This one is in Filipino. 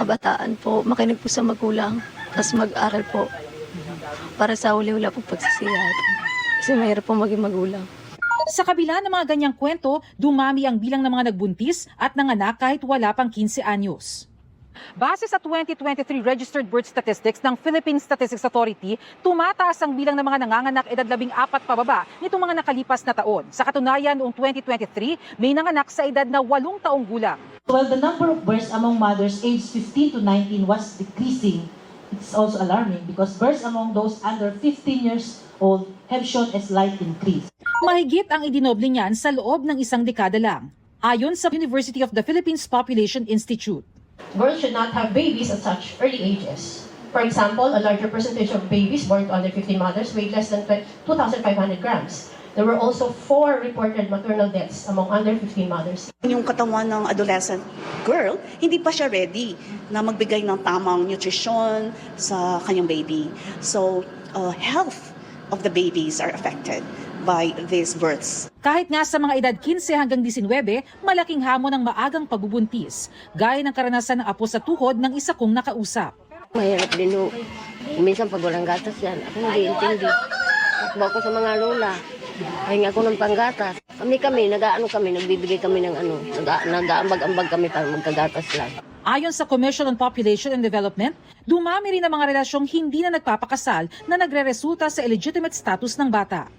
kabataan po, makinig po sa magulang, tapos mag-aral po. Para sa huli wala po pagsisiyahan. Kasi mahirap po maging magulang. Sa kabila ng mga ganyang kwento, dumami ang bilang ng mga nagbuntis at nanganak kahit wala pang 15 anyos. Base sa 2023 Registered Birth Statistics ng Philippine Statistics Authority, tumataas ang bilang ng mga nanganganak edad 14 pababa nitong mga nakalipas na taon. Sa katunayan, noong 2023, may nanganak sa edad na 8 taong gulang. While the number of births among mothers aged 15 to 19 was decreasing, it's also alarming because births among those under 15 years old have shown a slight increase. Mahigit ang idinoble niyan sa loob ng isang dekada lang. Ayon sa University of the Philippines Population Institute. girls should not have babies at such early ages. For example, a larger percentage of babies born to under 15 mothers weighed less than 2,500 grams. There were also four reported maternal deaths among under 15 mothers. yung katawan ng adolescent girl, hindi pa siya ready na magbigay ng tamang nutrition sa kanyang baby. So, uh, health of the babies are affected by these births. Kahit nga sa mga edad 15 hanggang 19, malaking hamon ang maagang pagbubuntis, gaya ng karanasan ng apo sa tuhod ng isa kong nakausap. Mahirap din ho. Minsan pag walang gatas yan, ako hindi intindi. Takbo ako sa mga lola. Pahinga ako ng panggatas. Kami kami, nag-ano kami, nagbibigay kami ng ano, nag- nag-aambag-ambag kami para magkagatas lang. Ayon sa Commission on Population and Development, dumami rin ang mga relasyong hindi na nagpapakasal na nagre-resulta sa illegitimate status ng bata.